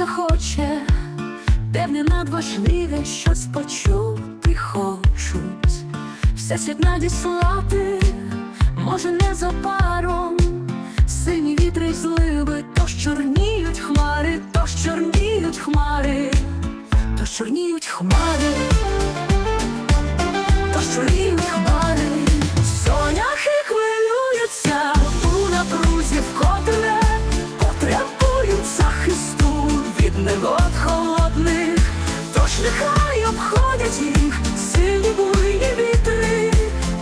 серце хоче, певне надважливе, щось почути хочуть. Все світ надіслати, може, не за паром, сині вітри злив. Нехай обходять їх сильні буйні вітри,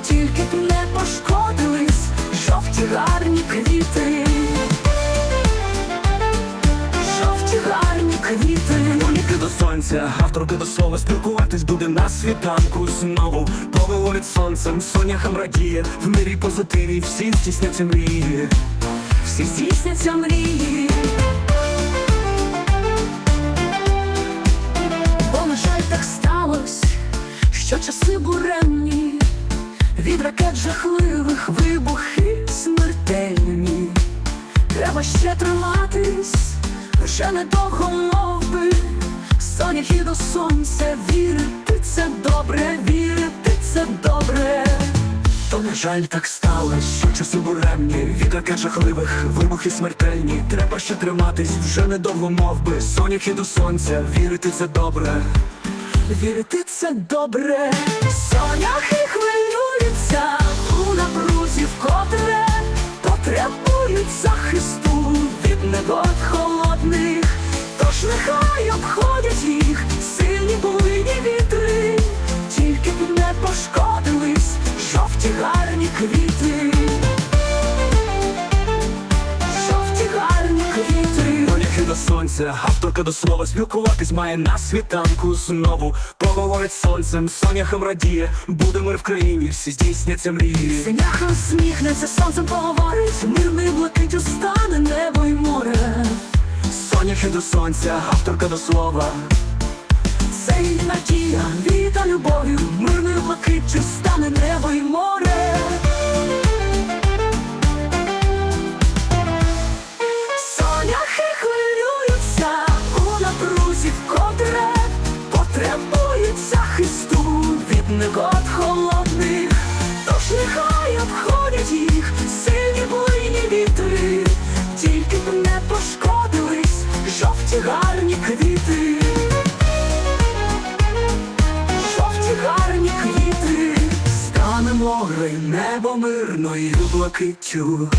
тільки б не пошкодились жовті гарні квіти. Жовті гарні квіти. Моніки до сонця, авторки до слова спілкуватись буде на світанку знову. Поговорить сонцем, соняхам радіє, в мирі позитиві всі здійсняться мрії. всі здійсняться мрії. Від ракет жахливих вибухи смертельні. Треба ще триматись, вже недовго мов би Соняхи до сонця, вірити це добре, вірити це добре. То, на жаль, так сталося, що часи буремні, від ракет жахливих, вибухи смертельні. Треба ще триматись, вже недовго мов би Соняхи до сонця, вірити це добре. Вірити це добре, соняхи хвилюються у напрузі вкотре, сонця, авторка до слова спілкуватись має на світанку знову. Поговорить сонцем, соняхам радіє, буде мир в країні, всі здійсняться мрії. Синяха усміхнеться, сонцем поговорить, мирний блакитю стане небо й море. Соняхи до сонця, авторка до слова. Це і надія, віта любов'ю, мирною блакиттю стане небо й море. Захисту від холодних, тож нехай обходять їх сильні буйні вітри, тільки б не пошкодились жовті гарні квіти. Жовті гарні квіти, Стане море, небо мирною блакиттю.